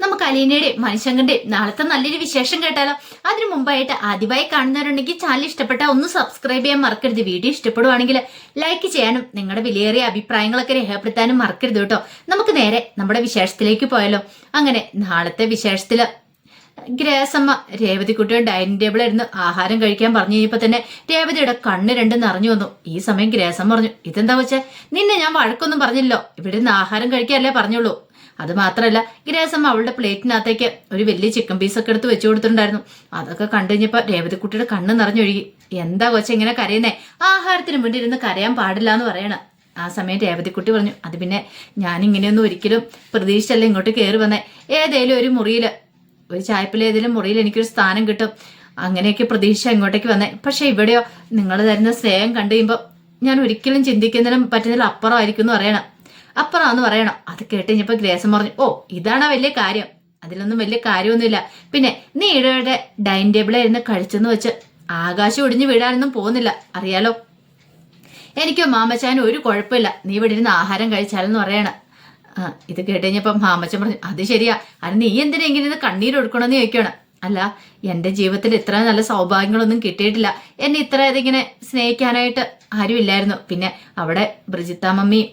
നമുക്ക് അലീനയുടെയും മനുഷ്യങ്കന്റെയും നാളത്തെ നല്ലൊരു വിശേഷം കേട്ടാലോ? അതിനു മുമ്പായിട്ട് ആദ്യമായി കാണുന്നവരുണ്ടെങ്കിൽ ചാനൽ ഇഷ്ടപ്പെട്ട ഒന്ന് സബ്സ്ക്രൈബ് ചെയ്യാൻ മറക്കരുത്. വീഡിയോ ഇഷ്ടപ്പെടുവാണെങ്കിൽ ലൈക്ക് ചെയ്യാനും നിങ്ങളുടെ വിലയേറിയ അഭിപ്രായങ്ങളൊക്കെ രേഖപ്പെടുത്താനും മറക്കരുത് കേട്ടോ. നമുക്ക് നേരെ നമ്മുടെ വിശേഷത്തിലേക്ക് പോയാലോ? അങ്ങനെ നാളത്തെ വിശേഷത്തിൽ ഗ്രേസമ്മ രേവതിക്കുട്ടിയുടെ ഡൈനിങ് ടേബിൾ ഇരുന്ന് ആഹാരം കഴിക്കാൻ പറഞ്ഞു കഴിഞ്ഞപ്പോ തന്നെ രേവതിയുടെ കണ്ണ് രണ്ടും നിറഞ്ഞു വന്നു. ഈ സമയം ഗ്രേസം പറഞ്ഞു ഇതെന്താ വെച്ചാൽ നിന്നെ ഞാൻ വഴക്കൊന്നും പറഞ്ഞില്ലോ ഇവിടെ നിന്ന് ആഹാരം കഴിക്കാനല്ലേ പറഞ്ഞുള്ളൂ. അത് മാത്രമല്ല ഗ്രേസമ്മ അവളുടെ പ്ലേറ്റിനകത്തേക്ക് ഒരു വലിയ ചിക്കൻ പീസൊക്കെ എടുത്ത് വെച്ചു കൊടുത്തിട്ടുണ്ടായിരുന്നു. അതൊക്കെ കണ്ടു കഴിഞ്ഞപ്പോൾ രേവതിക്കുട്ടിയുടെ കണ്ണ് നിറഞ്ഞൊഴുകി. എന്താ കൊച്ചെ ഇങ്ങനെ കരയുന്നേ? ആഹാരത്തിന് മുന്നിൽ ഇരുന്ന് കരയാൻ പാടില്ല എന്ന് പറയണം. ആ സമയം രേവതിക്കുട്ടി പറഞ്ഞു അത് പിന്നെ ഞാൻ ഇങ്ങനെയൊന്നും ഒരിക്കലും പ്രതീക്ഷിച്ചല്ല ഇങ്ങോട്ട് കയറി വന്നേ. ഏതേലും ഒരു മുറിയിൽ ഒരു ചായപ്പിലേതിലും മുറിയിൽ എനിക്കൊരു സ്ഥാനം കിട്ടും. അങ്ങനെയൊക്കെ പ്രതീക്ഷ ഇങ്ങോട്ടേക്ക് വന്നേ. പക്ഷെ ഇവിടെയോ നിങ്ങൾ തരുന്ന സ്നേഹം കണ്ടു കഴിയുമ്പോൾ ഞാൻ ഒരിക്കലും ചിന്തിക്കുന്നതിനും പറ്റുന്നതിലും അപ്പുറമായിരിക്കും എന്ന് പറയണം. അപ്പുറമാന്ന് പറയണം. അത് കേട്ട് കഴിഞ്ഞപ്പോൾ ഗ്രേസം പറഞ്ഞു ഓ ഇതാണ് വലിയ കാര്യം. അതിലൊന്നും വലിയ കാര്യമൊന്നുമില്ല. പിന്നെ നീ ഇടയുടെ ഡൈനിങ് ടേബിളിൽ ഇരുന്ന് കഴിച്ചെന്ന് വെച്ച് ആകാശം ഒടിഞ്ഞു വീഴാനൊന്നും പോകുന്നില്ല. അറിയാലോ? എനിക്കോ മാമച്ചാനും ഒരു കുഴപ്പമില്ല. നീ ഇവിടെ ഇരുന്ന് ആഹാരം കഴിച്ചാലെന്ന് പറയണം. ഇത് കേട്ട് കഴിഞ്ഞപ്പം മാമച്ചൻ പറഞ്ഞു അത് ശരിയാ. അത് നീ എന്തിനാ ഇങ്ങനെ ഇരുന്ന് കണ്ണീരൊടുക്കണമെന്ന് ചോദിക്കണം അല്ല എന്റെ ജീവിതത്തിൽ ഇത്ര നല്ല സൗഭാഗ്യങ്ങളൊന്നും കിട്ടിയിട്ടില്ല. എന്നെ ഇത്ര ഇതിങ്ങനെ സ്നേഹിക്കാനായിട്ട് ആരും ഇല്ലായിരുന്നു പിന്നെ അവിടെ ബ്രിജിത്ത മമ്മിയും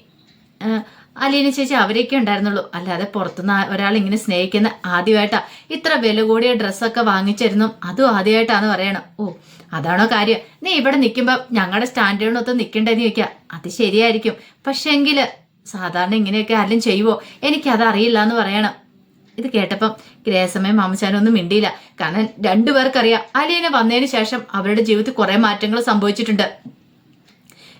അലീന ചേച്ചി അവരൊക്കെ ഉണ്ടായിരുന്നുള്ളൂ. അല്ലാതെ പുറത്തുനിന്ന് ഒരാൾ ഇങ്ങനെ സ്നേഹിക്കുന്ന ആദ്യമായിട്ടാ ഇത്ര വില കൂടിയ ഡ്രസ്സൊക്കെ വാങ്ങിച്ചിരുന്നു. അതും ആദ്യമായിട്ടാന്ന് പറയണം. ഓ അതാണോ കാര്യം? നീ ഇവിടെ നിൽക്കുമ്പോൾ ഞങ്ങളുടെ സ്റ്റാൻഡേർഡിനൊത്ത് നിൽക്കണ്ടെന്ന് ചോദിക്കുക അത് ശരിയായിരിക്കും. പക്ഷെങ്കിൽ സാധാരണ ഇങ്ങനെയൊക്കെ ആരെങ്കിലും ചെയ്യുവോ? എനിക്കത് അറിയില്ല എന്ന് പറയണം. ഇത് കേട്ടപ്പം ഗ്രേസമയം മാമച്ചാനൊന്നും മിണ്ടിയില്ല. കാരണം രണ്ടുപേർക്കറിയാം അലീന വന്നതിന് ശേഷം അവരുടെ ജീവിതത്തിൽ കുറേ മാറ്റങ്ങൾ സംഭവിച്ചിട്ടുണ്ട്.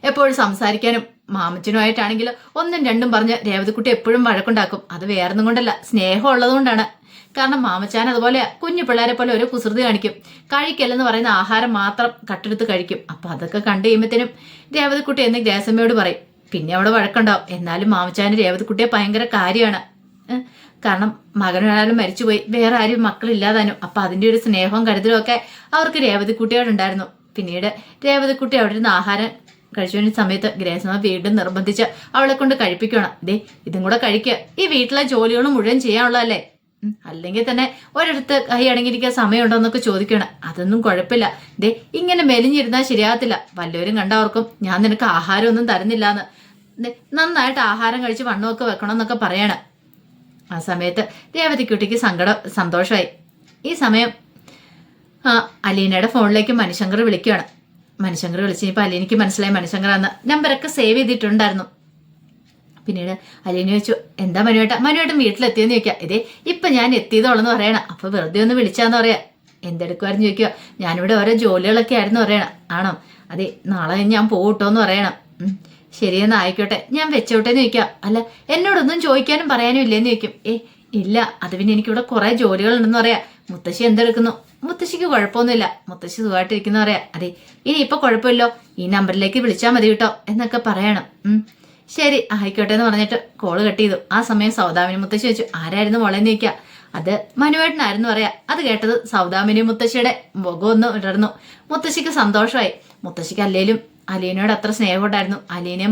എപ്പോഴും സംസാരിക്കാനും മാമച്ചനുമായിട്ടാണെങ്കിൽ ഒന്നും രണ്ടും പറഞ്ഞ് രേവതിക്കുട്ടി എപ്പോഴും വഴക്കുണ്ടാക്കും. അത് വേറൊന്നും കൊണ്ടല്ല സ്നേഹം ഉള്ളതുകൊണ്ടാണ്. കാരണം മാമച്ചാൻ അതുപോലെ കുഞ്ഞു പിള്ളേരെ പോലെ ഒരു കുസൃതി കാണിക്കും. കഴിക്കല്ലെന്ന് പറയുന്ന ആഹാരം മാത്രം കട്ടെടുത്ത് കഴിക്കും. അപ്പൊ അതൊക്കെ കണ്ടു കഴിയുമ്പത്തേനും രേവതിക്കുട്ടി എന്ന് ഗ്രാസമ്മയോട് പറയും പിന്നെ അവിടെ വഴക്കുണ്ടാവും. എന്നാലും മാമച്ചാൻ രേവതിക്കുട്ടിയെ ഭയങ്കര കാര്യമാണ്? കാരണം മകനൊരാളും മരിച്ചുപോയി വേറെ ആരും മക്കളില്ലാതാനും. അപ്പൊ അതിന്റെ ഒരു സ്നേഹവും കരുതലും ഒക്കെ അവർക്ക് രേവതിക്കുട്ടിയോടുണ്ടായിരുന്നു. പിന്നീട് രേവതിക്കുട്ടി അവിടെ ഇരുന്ന് ആഹാരം കഴിച്ചുകൊണ്ട സമയത്ത് ഗ്രേസമ്മ വീണ്ടും നിർബന്ധിച്ച് അവളെ കൊണ്ട് കഴിപ്പിക്കണം ദേ ഇതും കൂടെ കഴിക്കുക ഈ വീട്ടിലെ ജോലികളും മുഴുവൻ ചെയ്യാനുള്ളതല്ലേ? അല്ലെങ്കിൽ തന്നെ ഒരിടത്ത് കൈ അടങ്ങിയിരിക്കാൻ സമയമുണ്ടോ എന്നൊക്കെ ചോദിക്കണം അതൊന്നും കുഴപ്പമില്ല. ദേ ഇങ്ങനെ മെലിഞ്ഞിരുന്നാൽ ശരിയാകത്തില്ല. വല്ലവരും കണ്ടവർക്കും ഞാൻ നിനക്ക് ആഹാരമൊന്നും തരുന്നില്ല എന്ന് നന്നായിട്ട് ആഹാരം കഴിച്ച് വണ്ണമൊക്കെ വെക്കണം എന്നൊക്കെ പറയണം. ആ സമയത്ത് രേവതിക്കുട്ടിക്ക് സങ്കടം സന്തോഷമായി. ഈ സമയം അലീനയുടെ ഫോണിലേക്ക് മനുശങ്കർ വിളിക്കുകയാണ്. മണിശങ്കർ വിളിച്ച് ഇനിയിപ്പോൾ അലീനയ്ക്ക് മനസ്സിലായി മനുഷ്യങ്കർ എന്ന നമ്പറൊക്കെ സേവ് ചെയ്തിട്ടുണ്ടായിരുന്നു. പിന്നീട് അലീന ചോദിച്ചു എന്താ മനുവേട്ട? മനുവേട്ടൻ വീട്ടിലെത്തിയെന്ന് ചോദിക്കുക ഇതേ ഇപ്പം ഞാൻ എത്തിയതോളെന്ന് പറയണം. അപ്പോൾ വെറുതെ ഒന്ന് വിളിച്ചാന്ന് പറയാം. എന്തെടുക്കുമായിരുന്നു ചോദിക്കുക ഞാനിവിടെ ഓരോ ജോലികളൊക്കെ ആയിരുന്നു പറയണം. ആണോ? അതെ നാളെ ഞാൻ പോകട്ടോ എന്ന് പറയണം ശരിയെന്ന് ആയിക്കോട്ടെ. ഞാൻ വെച്ചോട്ടെന്ന് ചോദിക്കാം. അല്ല എന്നോടൊന്നും ചോദിക്കാനും പറയാനും ഇല്ലേന്ന് ചോദിക്കും. ഏ ഇല്ല അത് പിന്നെ എനിക്കിവിടെ കുറെ ജോലികളുണ്ടെന്ന് പറയാ. മുത്തശ്ശി എന്തെടുക്കുന്നു? മുത്തശ്ശിക്ക് കുഴപ്പമൊന്നുമില്ല. മുത്തശ്ശി സുഖമായിട്ടിരിക്കുന്ന പറയാ. അതെ ഇനി ഇപ്പൊ കുഴപ്പമില്ലോ. ഈ നമ്പറിലേക്ക് വിളിച്ചാൽ മതി കേട്ടോ എന്നൊക്കെ പറയണം. ശരി ആയിക്കോട്ടെ എന്ന് പറഞ്ഞിട്ട് കോൾ കട്ട് ചെയ്തു. ആ സമയം സൗദാമിനി മുത്തശ്ശി വെച്ചു ആരായിരുന്നു മോളെന്ന് ചോദിക്കുക അത് മനുവേട്ടനായിരുന്നു പറയാ. അത് കേട്ടത് സൗദാമിനി മുത്തശ്ശിയുടെ മുഖം ഒന്ന് ഇടർന്നു മുത്തശ്ശിക്ക് സന്തോഷമായി. മുത്തശ്ശിക്ക് അല്ലേലും അലീനയോട് അത്ര സ്നേഹമുണ്ടായിരുന്നു. അലീനെ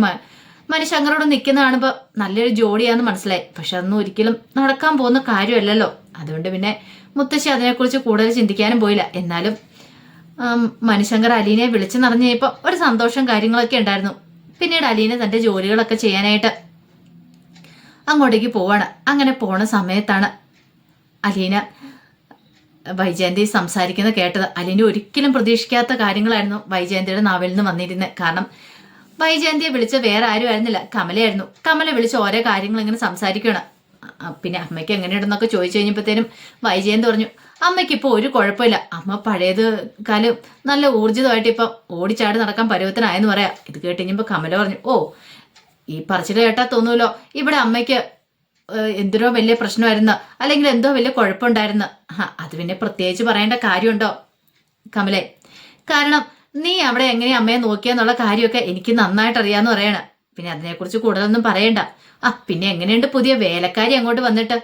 മ മനുഷ്യങ്ങളോട് നിൽക്കുന്ന കാണുമ്പോൾ നല്ലൊരു ജോഡിയാന്ന് മനസ്സിലായി. പക്ഷെ അതൊന്നും ഒരിക്കലും നടക്കാൻ പോകുന്ന കാര്യമല്ലല്ലോ. അതുകൊണ്ട് പിന്നെ മുത്തശ്ശി അതിനെക്കുറിച്ച് കൂടുതൽ ചിന്തിക്കാനും പോയില്ല. എന്നാലും മനുശങ്കർ അലീനെ വിളിച്ചു നിറഞ്ഞപ്പോ ഒരു സന്തോഷം കാര്യങ്ങളൊക്കെ ഉണ്ടായിരുന്നു. പിന്നീട് അലീന തന്റെ ജോലികളൊക്കെ ചെയ്യാനായിട്ട് അങ്ങോട്ടേക്ക് പോവാണ്. അങ്ങനെ പോണ സമയത്താണ് അലീന വൈജയന്തി സംസാരിക്കുന്നത് കേട്ടത്. അലീന ഒരിക്കലും പ്രതീക്ഷിക്കാത്ത കാര്യങ്ങളായിരുന്നു വൈജയന്തിയുടെ നാവിൽ നിന്ന് വന്നിരുന്നത്. കാരണം വൈജയന്തിയെ വിളിച്ച വേറെ ആരും ആയിരുന്നില്ല കമലയായിരുന്നു. കമല വിളിച്ച ഓരോ കാര്യങ്ങൾ ഇങ്ങനെ സംസാരിക്കണം ആ, പിന്നെ അമ്മയ്ക്ക് എങ്ങനെയുണ്ടെന്നൊക്കെ ചോദിച്ചു കഴിഞ്ഞപ്പോഴത്തേനും വൈജയന്തി പറഞ്ഞു അമ്മയ്ക്ക് ഇപ്പോൾ ഒരു കുഴപ്പമില്ല. അമ്മ പഴയത് കാലം നല്ല ഊർജിതമായിട്ട് ഇപ്പം ഓടിച്ചാടി നടക്കാൻ പരുവത്തിനായെന്ന് പറയാം. ഇത് കേട്ട് കഴിഞ്ഞപ്പോൾ കമല പറഞ്ഞു ഓ ഈ പറച്ചിൽ കേട്ടാ തോന്നുമല്ലോ ഇവിടെ അമ്മയ്ക്ക് എന്തിനോ വലിയ പ്രശ്നമായിരുന്നു. അല്ലെങ്കിൽ എന്തോ വലിയ കുഴപ്പമുണ്ടായിരുന്നു. അത് പിന്നെ പ്രത്യേകിച്ച് പറയേണ്ട കാര്യമുണ്ടോ? കമലെ കാരണം നീ അവിടെ എങ്ങനെ അമ്മയെ നോക്കിയെന്നുള്ള കാര്യമൊക്കെ എനിക്ക് നന്നായിട്ട് അറിയാന്ന് പറയണം. പിന്നെ അതിനെക്കുറിച്ച് കൂടുതലൊന്നും പറയണ്ട. ആ പിന്നെ എങ്ങനെയുണ്ട് പുതിയ വേലക്കാരി അങ്ങോട്ട് വന്നിട്ട്?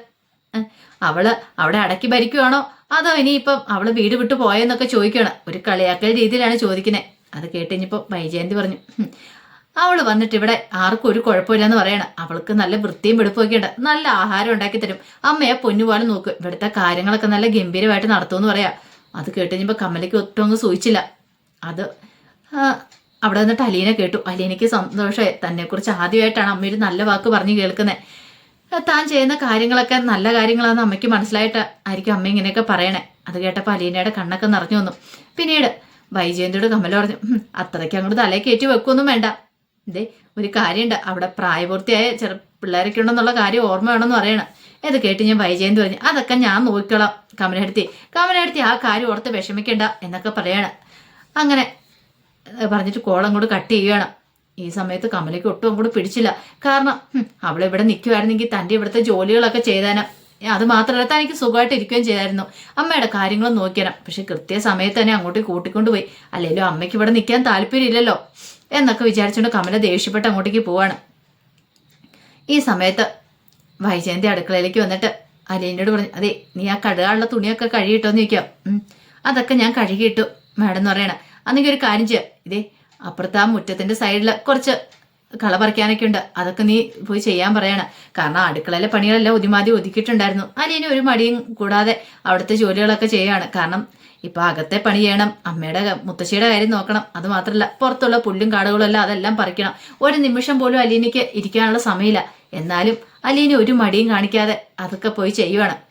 അവൾ അവിടെ അടക്കി ഭരിക്കുവാണോ? അതോ ഇനിയിപ്പം അവൾ വീട് വിട്ടു പോയെന്നൊക്കെ ചോദിക്കണം ഒരു കളിയാക്കൽ രീതിയിലാണ് ചോദിക്കുന്നത് അത് കേട്ട് കഴിഞ്ഞപ്പോൾ വൈജയന്തി പറഞ്ഞു. അവൾ വന്നിട്ട് ഇവിടെ ആർക്കും ഒരു കുഴപ്പമില്ലെന്ന് പറയണം. അവൾക്ക് നല്ല വൃത്തിയും വെടുപ്പൊക്കെ ഉണ്ട്. നല്ല ആഹാരം ഉണ്ടാക്കി തരും. അമ്മയെ പൊന്നുപോലെ നോക്കും. ഇവിടുത്തെ കാര്യങ്ങളൊക്കെ നല്ല ഗംഭീരമായിട്ട് നടത്തുമെന്ന് പറയാം. അത് കേട്ട് കഴിഞ്ഞപ്പോൾ കമലയ്ക്ക് ഒട്ടും അങ്ങ് സൂചിച്ചില്ല. അത് അവിടെ നിന്നിട്ട് അലീന കേട്ടു. അലീനയ്ക്ക് സന്തോഷമായി. തന്നെക്കുറിച്ച് ആദ്യമായിട്ടാണ് അമ്മ ഒരു നല്ല വാക്ക് പറഞ്ഞു കേൾക്കുന്നത് താൻ ചെയ്യുന്ന കാര്യങ്ങളൊക്കെ നല്ല കാര്യങ്ങളാണെന്ന് അമ്മയ്ക്ക് മനസ്സിലായിട്ട് ആയിരിക്കും അമ്മ ഇങ്ങനെയൊക്കെ പറയണേ. അത് കേട്ടപ്പോൾ അലീനയുടെ കണ്ണൊക്കെ നിറഞ്ഞു വന്നു. പിന്നീട് വൈജയന്തിയോട് കമല പറഞ്ഞു "ഹും, അത്രയ്ക്ക് അങ്ങോട്ട് തലേ കയറ്റി വെക്കൊന്നും വേണ്ട. ഇതേ ഒരു കാര്യമുണ്ട്. അവിടെ പ്രായപൂർത്തിയായ ചെറു പിള്ളേരൊക്കെ ഉണ്ടെന്നുള്ള കാര്യം ഓർമ്മ വേണമെന്ന് പറയണം. ഇത് കേട്ട് ഞാൻ വൈജയന്തി പറഞ്ഞു അതൊക്കെ ഞാൻ നോക്കിക്കോളാം. കമലടുത്തി കമലടുത്തി ആ കാര്യം ഓർത്ത് വിഷമിക്കേണ്ട എന്നൊക്കെ പറയണം. അങ്ങനെ പറഞ്ഞിട്ട് കോളം അങ്ങോട്ട് കട്ട് ചെയ്യുകയാണ്. ഈ സമയത്ത് കമലയ്ക്ക് ഒട്ടും അങ്ങോട്ട് പിടിച്ചില്ല. കാരണം അവൾ ഇവിടെ നിൽക്കുമായിരുന്നെങ്കിൽ തന്റെ ഇവിടുത്തെ ജോലികളൊക്കെ ചെയ്താനാ. അത് മാത്രമല്ല തനിക്ക് സുഖമായിട്ട് ഇരിക്കുകയും ചെയ്തായിരുന്നു. അമ്മയുടെ കാര്യങ്ങളും നോക്കിയാൽ പക്ഷെ കൃത്യസമയത്ത് തന്നെ അങ്ങോട്ട് കൂട്ടിക്കൊണ്ട് പോയി. അല്ലെങ്കിലും അമ്മയ്ക്ക് ഇവിടെ നിൽക്കാൻ താല്പര്യമില്ലല്ലോ എന്നൊക്കെ വിചാരിച്ചുകൊണ്ട് കമല ദേഷ്യപ്പെട്ട് അങ്ങോട്ടേക്ക് പോവാണ്. ഈ സമയത്ത് വൈജയന്തി അടുക്കളയിലേക്ക് വന്നിട്ട് അലീനോട് പറഞ്ഞു അതെ നീ ആ കടുകാനുള്ള തുണിയൊക്കെ കഴുകിയിട്ടോന്ന് ചോദിക്കാം. അതൊക്കെ ഞാൻ കഴുകിയിട്ടു. മാഡം എന്ന് പറയണ. അന്നെങ്കിൽ ഒരു കാര്യം ചെയ്യാം. ഇതേ അപ്പുറത്ത് ആ മുറ്റത്തിന്റെ സൈഡിൽ കുറച്ച് കള പറിക്കാനൊക്കെ ഉണ്ട്. അതൊക്കെ നീ പോയി ചെയ്യാൻ പറയണം. കാരണം അടുക്കളയിലെ പണികളെല്ലാം ഒതുമാതി ഒതുക്കിയിട്ടുണ്ടായിരുന്നു. അലീന ഒരു മടിയും കൂടാതെ അവിടുത്തെ ജോലികളൊക്കെ ചെയ്യാണ്. കാരണം ഇപ്പൊ അകത്തെ പണി ചെയ്യണം. അമ്മയുടെ മുത്തശ്ശിയുടെ കാര്യം നോക്കണം. അത് മാത്രമല്ല പുറത്തുള്ള പുല്ലും കാടുകളും എല്ലാം അതെല്ലാം പറിക്കണം. ഒരു നിമിഷം പോലും അലീനയ്ക്ക് ഇരിക്കാനുള്ള സമയമില്ല. എന്നാലും അലീന ഒരു മടിയും കാണിക്കാതെ അതൊക്കെ പോയി ചെയ്യുവാണ്.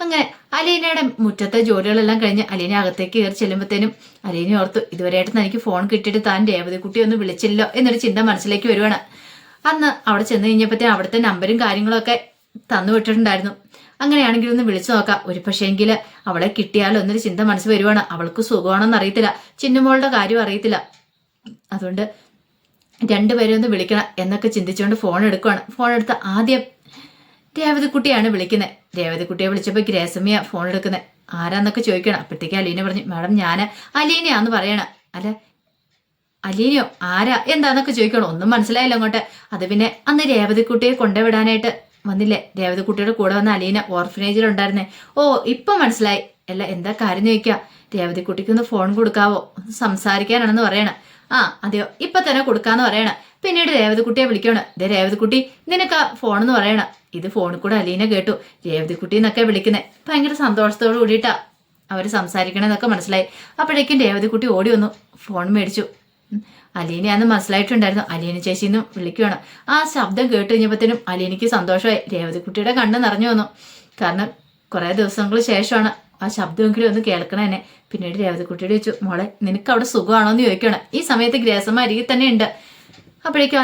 അങ്ങനെ അലീനയുടെ മുറ്റത്തെ ജോലികളെല്ലാം കഴിഞ്ഞ് അലീന അകത്തേക്ക് കയറി ചെല്ലുമ്പോഴത്തേനും അലീന ഓർത്തു ഇതുവരെയായിട്ട് തനിക്ക് ഫോൺ കിട്ടിയിട്ട് താൻ രേവതി ഒന്ന് വിളിച്ചില്ലോ എന്നൊരു ചിന്ത മനസ്സിലേക്ക് വരുവാണ്. അന്ന് അവിടെ ചെന്ന് കഴിഞ്ഞപ്പോഴത്തേനും അവിടുത്തെ നമ്പരും കാര്യങ്ങളൊക്കെ തന്നു വിട്ടിട്ടുണ്ടായിരുന്നു. അങ്ങനെയാണെങ്കിൽ ഒന്ന് വിളിച്ചു നോക്കാം. ഒരു പക്ഷേങ്കിൽ അവളെ കിട്ടിയാലോ എന്നൊരു ചിന്ത മനസ്സ് വരുവാണ്. അവൾക്ക് സുഖമാണെന്ന് അറിയത്തില്ല. ചിന്നുമോളുടെ കാര്യം അറിയത്തില്ല. അതുകൊണ്ട് രണ്ടുപേരും ഒന്ന് വിളിക്കണം എന്നൊക്കെ ചിന്തിച്ചുകൊണ്ട് ഫോൺ എടുക്കുവാണ്. ഫോൺ എടുത്ത് ആദ്യം രേവതിക്കുട്ടിയാണ് വിളിക്കുന്നത്. രേവതിക്കുട്ടിയെ വിളിച്ചപ്പോൾ ഗ്രേസമിയ ഫോൺ എടുക്കുന്നത് ആരാന്നൊക്കെ ചോദിക്കണം? അപ്പോഴത്തേക്ക് അലീന പറഞ്ഞു മാഡം ഞാൻ അലീനയാന്ന് പറയണം. അല്ല അലീനയോ? ആരാ? എന്താന്നൊക്കെ ചോദിക്കണം? ഒന്നും മനസ്സിലായില്ല അങ്ങോട്ട്. അത് പിന്നെ അന്ന് രേവതിക്കുട്ടിയെ കൊണ്ടുവിടാനായിട്ട് വന്നില്ലേ? രേവതിക്കുട്ടിയുടെ കൂടെ വന്ന അലീന ഓർഫനേജിലുണ്ടായിരുന്നേ ഓ ഇപ്പൊ മനസ്സിലായി. അല്ല എന്താ കാര്യം ചോദിക്കുക രേവതിക്കുട്ടിക്ക് ഒന്ന് ഫോൺ കൊടുക്കാവോ? ഒന്ന് സംസാരിക്കാനാണെന്ന് പറയണ. ആ അതെയോ? ഇപ്പൊ തന്നെ കൊടുക്കാന്ന് പറയണ. പിന്നീട് രേവതിക്കുട്ടിയെ വിളിക്കണം. ഇതേ രേവതിക്കുട്ടി നിനക്ക് ഫോൺ എന്ന് പറയണ. ഇത് ഫോണിൽ കൂടെ അലീന കേട്ടു. രേവതിക്കുട്ടി എന്നൊക്കെ വിളിക്കുന്നത് ഭയങ്കര സന്തോഷത്തോട് കൂടിയിട്ടാ അവർ സംസാരിക്കണമെന്നൊക്കെ മനസ്സിലായി. അപ്പോഴേക്കും രേവതിക്കുട്ടി ഓടി വന്നു. ഫോൺ മേടിച്ചു. അലീനയാന്ന് മനസ്സിലായിട്ടുണ്ടായിരുന്നു. അലീന ചേച്ചിന്നും വിളിക്കുകയാണ് ആ ശബ്ദം കേട്ട് കഴിഞ്ഞപ്പോഴത്തേനും അലീനയ്ക്ക് സന്തോഷമായി. രേവതിക്കുട്ടിയുടെ കണ്ണ് നിറഞ്ഞു വന്നു. കാരണം കുറേ ദിവസങ്ങൾക്ക് ശേഷമാണ് ആ ശബ്ദമെങ്കിലും ഒന്ന് കേൾക്കണ പിന്നീട് രേവതിക്കുട്ടിയോട് ചോദിച്ചു മോളെ നിനക്ക് അവിടെ സുഖമാണോന്ന് ചോദിക്കണം ഈ സമയത്ത് ഗ്രേസമ്മ അരികിൽ തന്നെ ഉണ്ട് അപ്പോഴേക്കും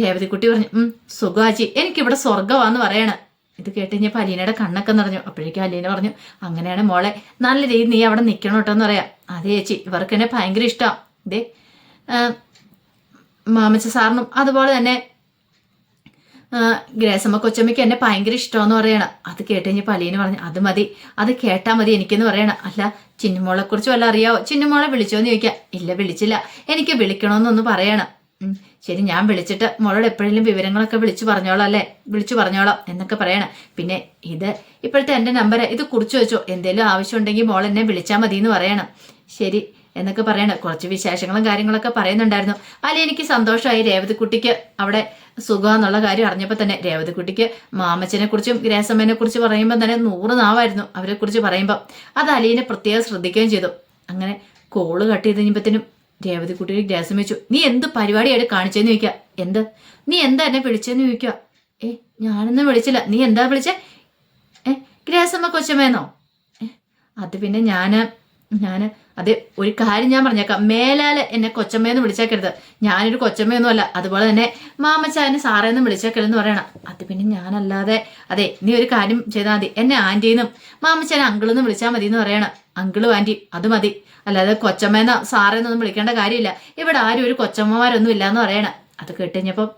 രേവതിക്കുട്ടി പറഞ്ഞു സുഖാച്ചി എനിക്കിവിടെ സ്വർഗമാന്ന് പറയണ. ഇത് കേട്ട് കഴിഞ്ഞപ്പോൾ അലീനയുടെ കണ്ണൊക്കെ നിറഞ്ഞു. അപ്പോഴേക്കും അലീന പറഞ്ഞു അങ്ങനെയാണ് മോളെ നല്ല രീതി നീ അവിടെ നിൽക്കണം കേട്ടോ എന്ന് പറയാം. അതെ ചേച്ചി. ഇവർക്ക് എന്നെ ഭയങ്കര ഇഷ്ടമാണ് ഇതേ മാമച്ച സാറിനും അതുപോലെ തന്നെ ഗ്രേസമ്മ കൊച്ചമ്മയ്ക്ക് എന്നെ ഭയങ്കര ഇഷ്ടമെന്ന് പറയണം. അത് കേട്ട് കഴിഞ്ഞപ്പോൾ പലീന് പറഞ്ഞു അത് മതി അത് കേട്ടാ മതി എനിക്കെന്ന് പറയണം. അല്ല ചിന്നുമോളെ കുറിച്ച് വല്ല അറിയാവോ? ചിന്നുമോളെ വിളിച്ചോന്ന് ചോദിക്കാം. ഇല്ല വിളിച്ചില്ല. എനിക്ക് വിളിക്കണമെന്നൊന്ന് പറയണം. ശരി ഞാൻ വിളിച്ചിട്ട് മോളോട് എപ്പോഴെങ്കിലും വിവരങ്ങളൊക്കെ വിളിച്ചു പറഞ്ഞോളാം അല്ലേ? വിളിച്ചു പറഞ്ഞോളാം എന്നൊക്കെ പറയണം. പിന്നെ ഇത് ഇപ്പോഴത്തെ എന്റെ നമ്പർ ഇത് കുറിച്ച് വെച്ചോ. എന്തെങ്കിലും ആവശ്യമുണ്ടെങ്കിൽ മോൾ എന്നെ വിളിച്ചാൽ മതി എന്ന് പറയണം. ശരി എന്നൊക്കെ പറയണം കുറച്ച് വിശേഷങ്ങളും കാര്യങ്ങളൊക്കെ പറയുന്നുണ്ടായിരുന്നു. അല്ലെ എനിക്ക് സന്തോഷമായി രേവതിക്കുട്ടിക്ക് അവിടെ സുഖമെന്നുള്ള കാര്യം അറിഞ്ഞപ്പോൾ തന്നെ രേവതിക്കുട്ടിക്ക് മാമച്ചനെ കുറിച്ചും ഗ്രേസമ്മനെ കുറിച്ച് പറയുമ്പോൾ തന്നെ നൂറ് നാവായിരുന്നു അവരെ കുറിച്ച് പറയുമ്പോൾ അത് അലീനെ പ്രത്യേകം ശ്രദ്ധിക്കുകയും ചെയ്തു. അങ്ങനെ കോൾ കട്ട് ചെയ്ത് കഴിഞ്ഞപ്പോഴത്തേനും രേവതിക്കുട്ടി ഗ്രേസം വെച്ചു നീ എന്ത് പരിപാടിയായിട്ട് കാണിച്ചെന്ന് ചോദിക്കുക എന്ത്? നീ എന്താ എന്നെ വിളിച്ചെന്ന് ചോദിക്കുക ഏ ഞാനൊന്നും വിളിച്ചില്ല. നീ എന്താ വിളിച്ചേ? ഏ ഗ്രേസമ്മ കൊച്ചമ്മേന്നോ അത് പിന്നെ ഞാൻ ഞാൻ അതെ ഒരു കാര്യം ഞാൻ പറഞ്ഞേക്കാം. മേലാൽ എന്നെ കൊച്ചമ്മയെന്ന് വിളിച്ചേക്കരുത്. ഞാനൊരു കൊച്ചമ്മയൊന്നും അല്ല അതുപോലെ തന്നെ മാമച്ചാനെ സാറേന്നും വിളിച്ചേക്കരുതെന്ന് പറയണം. അത് പിന്നെ ഞാനല്ലാതെ അതെ നീ ഒരു കാര്യം ചെയ്താൽ മതി. എന്നെ ആന്റിന്നും മാമച്ചാനെ അങ്കിളെന്ന് വിളിച്ചാൽ മതി എന്ന് പറയണം. അങ്കിളും ആന്റി അത് മതി. അല്ലാതെ കൊച്ചമ്മേന്ന സാറേന്നൊന്നും വിളിക്കേണ്ട കാര്യമില്ല. ഇവിടെ ആരും ഒരു കൊച്ചമ്മമാരൊന്നും ഇല്ലാന്ന് പറയണം. അത് കേട്ടുകഴിഞ്ഞപ്പം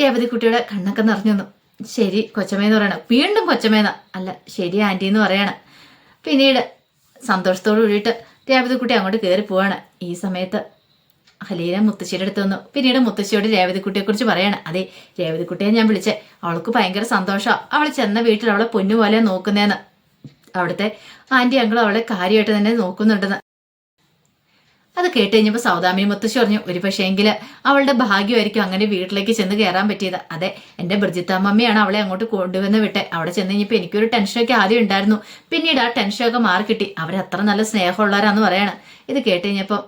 രേവതി കുട്ടിയുടെ കണ്ണൊക്കെ നിറഞ്ഞു വന്നു ശരി കൊച്ചമ്മയെന്ന് പറയണം. വീണ്ടും കൊച്ചമ്മേന്ന. അല്ല ശരി ആന്റി എന്ന് പറയണം. പിന്നീട് സന്തോഷത്തോടു കൂടിയിട്ട് രേവതിക്കുട്ടി അങ്ങോട്ട് കയറി പോവാണ്. ഈ സമയത്ത് ഹലീന മുത്തശ്ശിയുടെ അടുത്ത് വന്നു. പിന്നീട് മുത്തശ്ശിയോട് രേവതിക്കുട്ടിയെ കുറിച്ച് പറയാണ്. അതെ രേവതിക്കുട്ടിയെ ഞാൻ വിളിച്ചേ. അവൾക്ക് ഭയങ്കര സന്തോഷമാണ് അവൾ ചെന്ന വീട്ടിൽ അവളെ പൊന്നുപോലെ നോക്കുന്നേന്ന്. അവിടുത്തെ ആന്റി അങ്കിൾ അവളെ കാര്യമായിട്ട് തന്നെ നോക്കുന്നുണ്ടെന്ന്. അത് കേട്ട് കഴിഞ്ഞപ്പോൾ സൗദാമി മുത്തശ്ശി പറഞ്ഞു ഒരു പക്ഷേങ്കിൽ അവളുടെ ഭാഗ്യമായിരിക്കും അങ്ങനെ വീട്ടിലേക്ക് ചെന്ന് കയറാൻ പറ്റിയത്. അതെ എന്റെ ബ്രജിത്താമ്മയാണ് അവളെ അങ്ങോട്ട് കൊണ്ടുവന്ന് വിട്ടെ. അവിടെ ചെന്ന് കഴിഞ്ഞപ്പോൾ എനിക്കൊരു ടെൻഷനൊക്കെ ആദ്യം ഉണ്ടായിരുന്നു. പിന്നീട് ആ ടെൻഷനൊക്കെ മാറി കിട്ടി. അവരത്ര നല്ല സ്നേഹമുള്ളവരാന്ന് പറയാണ്. ഇത് കേട്ട് കഴിഞ്ഞപ്പോൾ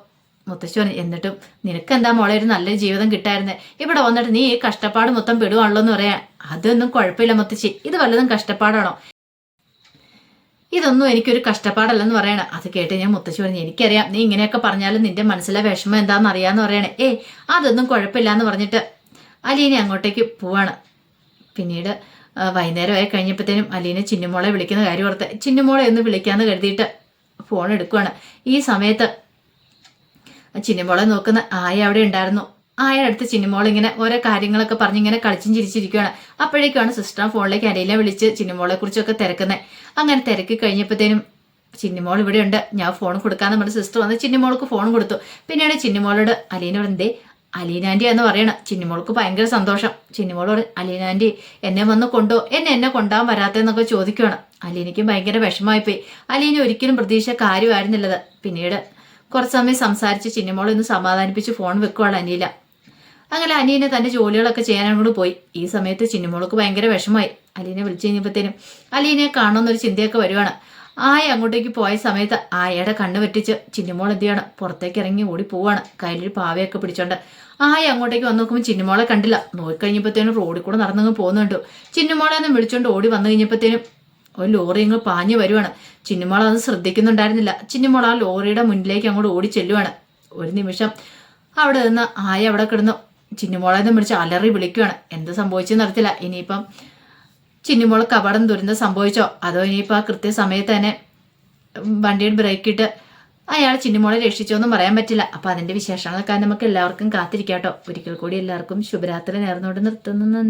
മുത്തശ്ശി പറഞ്ഞു എന്നിട്ടും നിനക്കെന്താ മോളെ ഒരു നല്ലൊരു ജീവിതം കിട്ടായിരുന്നേ. ഇവിടെ വന്നിട്ട് നീ ഈ കഷ്ടപ്പാട് മൊത്തം പെടുവാണല്ലോ എന്ന് പറയാൻ അതൊന്നും കുഴപ്പമില്ല മുത്തശ്ശി. ഇത് വല്ലതും കഷ്ടപ്പാടാണോ? ഇതൊന്നും എനിക്കൊരു കഷ്ടപ്പാടല്ലെന്ന് പറയണേ. അത് കേട്ട് ഞാൻ മുത്തശ്ശി പറഞ്ഞു എനിക്കറിയാം നീ ഇങ്ങനെയൊക്കെ പറഞ്ഞാലും നിന്റെ മനസ്സിലെ വിഷമം എന്താണെന്ന് അറിയാന്ന് പറയണേ. ഏ അതൊന്നും കുഴപ്പമില്ല എന്ന് പറഞ്ഞിട്ട് അലീനെ അങ്ങോട്ടേക്ക് പോവാണ്. പിന്നീട് വൈകുന്നേരമായി കഴിഞ്ഞപ്പോഴത്തേനും അലീനെ ചിന്നുമോളെ വിളിക്കുന്ന കാര്യം ഓർത്ത് ചിന്നുമോളെ ഒന്ന് വിളിക്കാന്ന് കരുതിയിട്ട് ഫോൺ എടുക്കുവാണ്. ഈ സമയത്ത് ചിന്നുമോളെ നോക്കുന്ന ആയ അവിടെ ഉണ്ടായിരുന്നു. ആയുടെ അടുത്ത് ചിന്നുമോൾ ഇങ്ങനെ ഓരോ കാര്യങ്ങളൊക്കെ പറഞ്ഞ് ഇങ്ങനെ കളിച്ചും ചിരിച്ചിരിക്കുകയാണ് അപ്പോഴേക്കാണ് സിസ്റ്റർ ഫോണിലേക്ക് അരയിലെ വിളിച്ച് ചിന്നുമോളെ കുറിച്ചൊക്കെ തിരക്കുന്നത് അങ്ങനെ തിരക്കി കഴിഞ്ഞപ്പോഴത്തേനും ചിന്നുമോൾ ഇവിടെ ഉണ്ട്. ഞാൻ ഫോൺ കൊടുക്കാൻ നമ്മുടെ സിസ്റ്റർ വന്ന് ചിന്നുമോൾക്ക് ഫോൺ കൊടുത്തു. പിന്നെയാണ് ചിന്നുമോളോട് അലീന എന്തേ അലീനാന്റി എന്ന് പറയണം. ചിന്നുമോൾക്ക് ഭയങ്കര സന്തോഷം. ചിന്നുമോളോട് അലീനാന്റി എന്നെ വന്ന് കൊണ്ടോ? എന്നെ എന്നെ കൊണ്ടാൻ വരാത്തെന്നൊക്കെ ചോദിക്കുകയാണ് അലീനയ്ക്കും ഭയങ്കര വിഷമമായിപ്പോയി. അലീന ഒരിക്കലും പ്രതീക്ഷ കാര്യമായിരുന്നില്ലത്. പിന്നീട് കുറച്ച് സമയം സംസാരിച്ച് ചിന്നിമോളൊന്ന് സമാധാനിപ്പിച്ച് ഫോൺ വെക്കുവാണ് അനില. അങ്ങനെ അനിയനെ തന്റെ ജോലികളൊക്കെ ചെയ്യാനോട് പോയി. ഈ സമയത്ത് ചിന്നുമോൾക്ക് ഭയങ്കര വിഷമായി അലീനെ വിളിച്ചു കഴിഞ്ഞപ്പോഴത്തേനും അലീനെ കാണണമെന്നൊരു ചിന്തയൊക്കെ വരുവാണ്. ആയ അങ്ങോട്ടേക്ക് പോയ സമയത്ത് ആയയുടെ കണ്ണ് വെട്ടിച്ച് ചിന്നുമോൾ എന്ത് ചെയ്യണം? പുറത്തേക്ക് ഇറങ്ങി ഓടി പോവാണ്. കയ്യിലൊരു പാവയൊക്കെ പിടിച്ചോണ്ട്. ആയ അങ്ങോട്ടേക്ക് വന്നു നോക്കുമ്പോൾ ചിന്നുമോളെ കണ്ടില്ല. നോക്കിക്കഴിഞ്ഞപ്പോഴത്തേനും റോഡിൽ കൂടെ നടന്നങ്ങ് പോകുന്നുണ്ട് ചിന്നുമോളെ ഒന്ന് വിളിച്ചോണ്ട് ഓടി വന്നു കഴിഞ്ഞപ്പോഴത്തേനും ഒരു ലോറി ഇങ്ങ് പാഞ്ഞു വരുവാണ്. ചിന്നുമോൾ അത് ശ്രദ്ധിക്കുന്നുണ്ടായിരുന്നില്ല. ചിന്നുമോൾ ആ ലോറിയുടെ മുന്നിലേക്ക് അങ്ങോട്ട് ഓടി ചെല്ലുവാണ്. ഒരു നിമിഷം അവിടെ നിന്ന് ആയ അവിടെ കിടന്നു. ചിന്നുമോളെ നിന്ന് വിളിച്ച് അലറി വിളിക്കുവാണ്. എന്ത് സംഭവിച്ചെന്ന് അറിയത്തില്ല. ഇനിയിപ്പം ചിന്നുമോൾക്ക് കപടം ദുരന്തം സംഭവിച്ചോ? അതോ ഇനിയിപ്പോൾ ആ കൃത്യസമയത്ത് തന്നെ വണ്ടിയുടെ ബ്രേക്കിട്ട് അയാൾ ചിന്നുമോളെ രക്ഷിച്ചോ എന്നും പറയാൻ പറ്റില്ല. അപ്പം അതിന്റെ വിശേഷങ്ങളൊക്കെ നമുക്ക് എല്ലാവർക്കും കാത്തിരിക്കാട്ടോ ഒരിക്കൽ കൂടി എല്ലാവർക്കും ശുഭരാത്രി നേർന്നുകൊണ്ട് നിർത്തുന്നു.